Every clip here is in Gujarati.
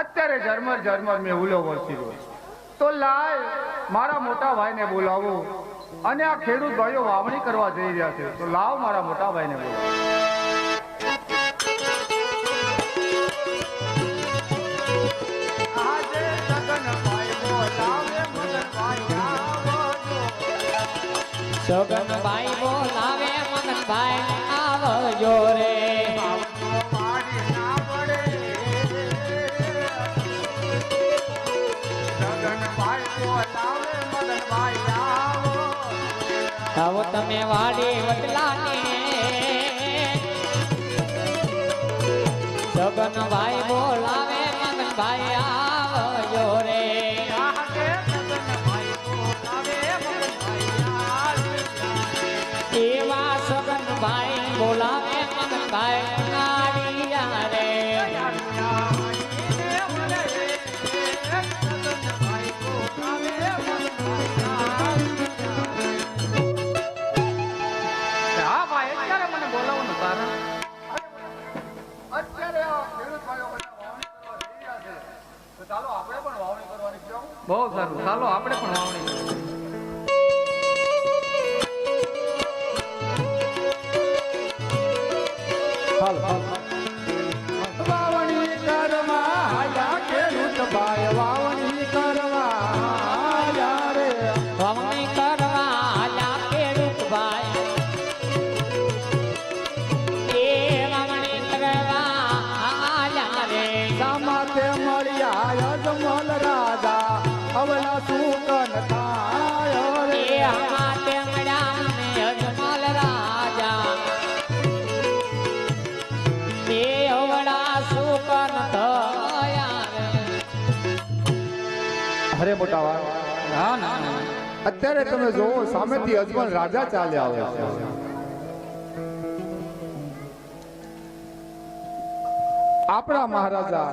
અત્યારે ઝરમર ઝરમર મેં હુલો વરસી રહ્યો તો લાય, મારા મોટા ભાઈને બોલાવો. અને આ ખેડૂત ભાઈઓ વાવણી કરવા જઈ રહ્યા છે. તો લાવ મારા મોટા ભાઈને બોલાવો. આજે સગનભાઈ બોલાવે બોલાવે મગનભાઈ આવજો રે. આવો. તમે વાડી વડલાને સગનભાઈ બોલાવે મગનભાઈ આવજો રે આજે સગનભાઈ બોલાવે મગનભાઈ આવજો. એવા સગનભાઈ બોલાવે મગનભાઈ આવ્યા સારું ચાલો આપણે પણ વાવણી કરીએ. અરે મોટા હા ના અત્યારે તમે જોવો સામેથી અજમલ રાજા ચાલ્યા આવે છે. આપણા મહારાજા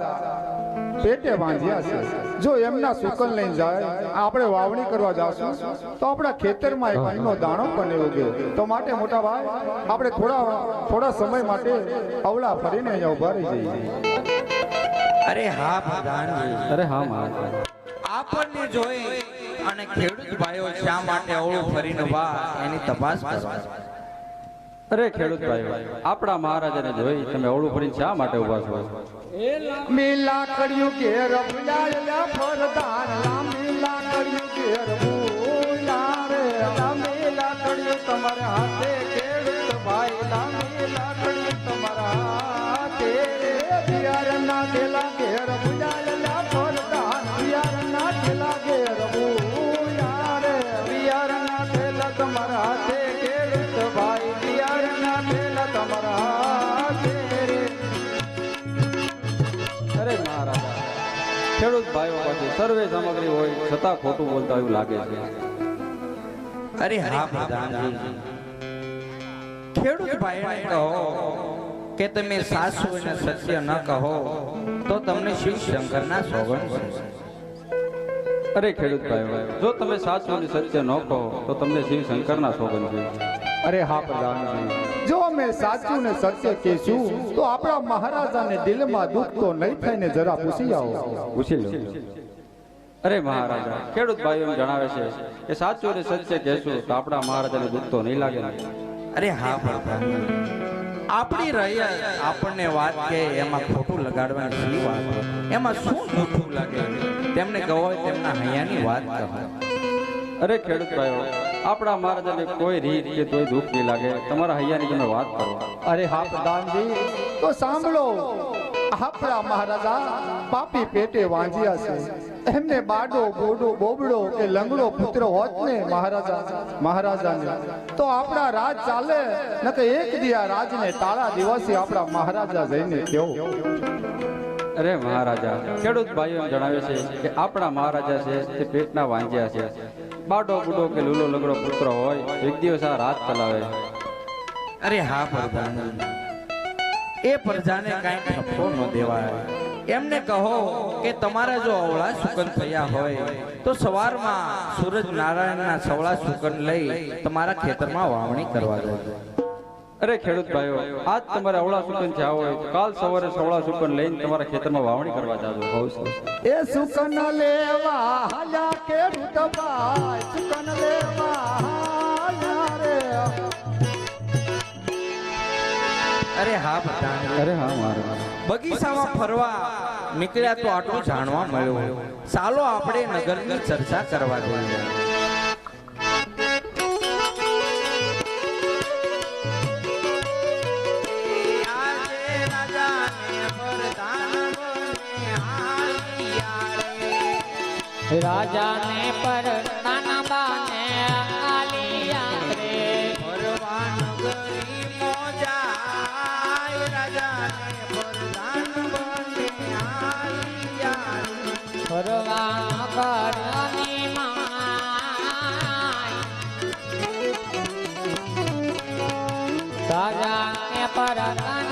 પેટે વાંધ્યા છે. જો એમના સુકન લઈને જાય આપણે વાવણી કરવા જાશું તો આપણા ખેતરમાં એક અન્નનો દાણો પણ એવો ગયો. તો માટે મોટા ભાઈ આપણે થોડા થોડા સમય માટે અવળા ફરીને અહીંયા ઊભા રહી જઈએ. અરે હા અરે હા મહારાજ. આપણને જોઈ અને ખેડૂત ભાઈઓ શા માટે અવળું ફરીને વા એની તપાસ કરવા? અરે ખેડૂત ભાઈઓ આપણા મહારાજાને જોઈ તમે અવળું ફરીને શા માટે ઊભા છો? મેલા કર્યું કે રબલાયા ફરદાર મેલા ખેડૂત ભાઈઓ પાસે સર્વે સામગ્રી હોય છતાં ખોટું બોલતા એવું લાગે છે. અરે હા પ્રધાનજી. ખેડૂત ભાઈને કહો કે તમે સાસુ અને સત્ય ન કહો તો તમને શિવ શંકરના સોગન છે. અરે ખેડૂત ભાઈઓ જો તમે સાસુ અને સત્ય ન કહો તો તમને શિવ શંકરના સોગન છે. અરે હા પ્રધાનજી. જો અમે સાચું ને સત્ય કહેશું તો આપણા મહારાજાને દિલમાં દુઃખ તો નહીં થાય ને જરા પૂછી આવો. પૂછી લો. અરે મહારાજા ખેડૂત ભાઈઓ જણાવે છે કે સાચું અને સત્ય કહેશું તો આપણા મહારાજાને દુઃખ તો નહીં લાગે અરે હા પણ આપણી રહ્યા આપણને વાત કે એમાં ખોટું લગાડવાની શી વાત? એમાં શું જૂઠું લાગે? તેમને કહો તેમના હૈયાની વાત કહો. અરે ખેડૂત ભાઈઓ આપણા મહારાજાને કોઈ રીત કે કોઈ દુઃખ નહીં લાગે. તમારા હૈયાની તમે વાત કરો. અરે હા પ્રધાનજી તો સાંભળો. આપણા મહારાજા પાપી પેટે વાંજ્યા છે. એમને બાડો બોડો બોબડો કે લંગડો પુત્ર હોત ને મહારાજા મહારાજાને તો આપણા રાજ ચાલે. ન કે એક દિયા રાજને તાળા દિવસે આપણા મહારાજા જઈને કેવો. અરે મહારાજા ખેડૂત ભાઈઓ જણાવે છે કે આપણા મહારાજા છે તે પેટના વાંજ્યા છે. બાડો બુડો કે લૂલો લગડો પુત્ર હોય, એક દિવસ આ રાત ચલાવે અરે હા, પ્રધાનજી. એ પ્રજાને કાંઈ ઠપકો ન દેવાય. એમને કહો કે તમારા જો અવળા સુકન થયા હોય, તો સવારમાં સૂરજ નારાયણના સવળા સુકન લઈ તમારા ખેતરમાં વાવણી કરવા જાય અરે ખેડૂત ભાઈઓ આજ તમારે અવળા સુકન જાવ હોય તો કાલ સવારે સવળા સુકન લઈને તમારા ખેતરમાં વાવણી કરવા જાજો. એ સુકન લેવા હાલ્યા ખેડૂત ભાઈ સુકન લેવા હાલ્યા રે. અરે હા પ્રધાનજી અરે હા મારા. બગીચામાં ફરવા નીકળ્યા તો આટલું જાણવા મળ્યું. ચાલો આપણે નગરની ચર્ચા કરવા જઈએ. રાજા ને પર નાના બાને આલિયા રે ભરવાન ગરી રાજા ને પર